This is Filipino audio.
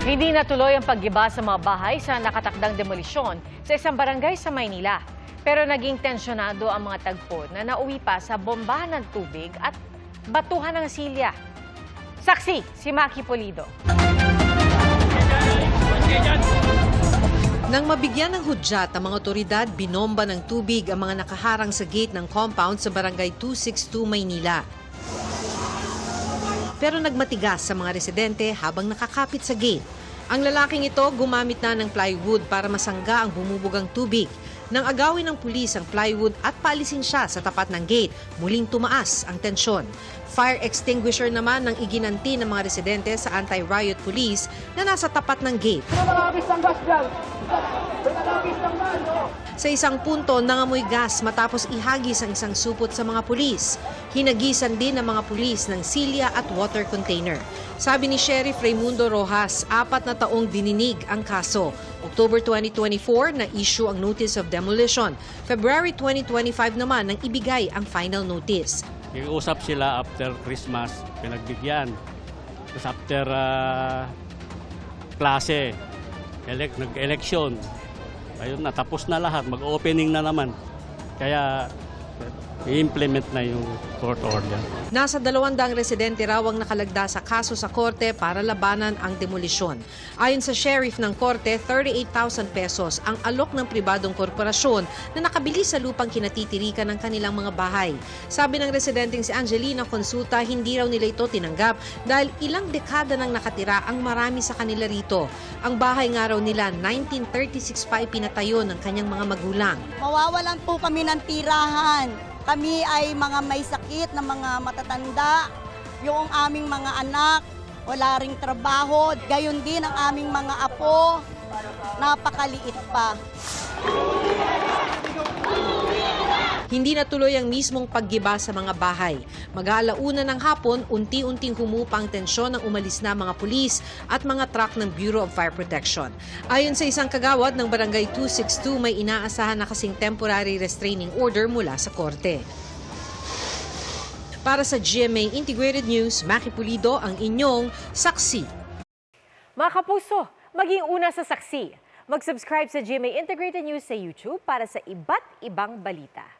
Hindi natuloy ang paggiba sa mga bahay sa nakatakdang demolisyon sa isang barangay sa Maynila. Pero naging tensyonado ang mga tagpo na nauwi pa sa bombahan ng tubig at batuhan ng silya. Saksi, si Maki Polido. Nang mabigyan ng hudyat ang mga otoridad, binomba ng tubig ang mga nakaharang sa gate ng compound sa Barangay 262, Maynila. Pero nagmatigas sa mga residente habang nakakapit sa gate. Ang lalaking ito gumamit na ng plywood para masangga ang bumubugang tubig. Nang agawin ng pulis ang plywood at paalisin siya sa tapat ng gate, muling tumaas ang tensyon. Fire extinguisher naman ng iginanti ng mga residente sa anti-riot police na nasa tapat ng gate. Sa isang punto, nangamoy gas matapos ihagis ang isang supot sa mga pulis. Hinagisan din ng mga pulis ng silya at water container. Sabi ni Sheriff Raimundo Rojas, apat na taong dininig ang kaso. October 2024 na issue ang notice of demolition. February 2025 naman nang ibigay ang final notice. Nag-usap sila after Christmas, pinagbigyan. Tapos after ah, klase, elect, nag-election. Ayun na, tapos na lahat. Mag-opening na naman. Kaya i-implement na yung court order. Nasa dalawang daang residente raw ang nakalagda sa kaso sa korte para labanan ang demolisyon. Ayon sa sheriff ng korte, 38,000 pesos ang alok ng pribadong korporasyon na nakabili sa lupang kinatitirikan ng kanilang mga bahay. Sabi ng residenteng si Angelina Consulta, hindi raw nila ito tinanggap dahil ilang dekada nang nakatira ang marami sa kanila rito. Ang bahay nga raw nila 1936 pa ipinatayo ng kanyang mga magulang. Mawawalan po kami ng tirahan. Kami ay mga may sakit na mga matatanda. Yung aming mga anak, wala ring trabaho. Gayon din ang aming mga apo, napakaliit pa. Hindi natuloy ang mismong paggiba sa mga bahay. Mag-aalauna ng hapon, unti-unting humupa ang tensyon ng umalis na mga pulis at mga truck ng Bureau of Fire Protection. Ayon sa isang kagawad ng Barangay 262, may inaasahan na kasing temporary restraining order mula sa korte. Para sa GMA Integrated News, Maki Pulido ang inyong saksi. Mga kapuso, maging una sa saksi. Mag-subscribe sa GMA Integrated News sa YouTube para sa iba't ibang balita.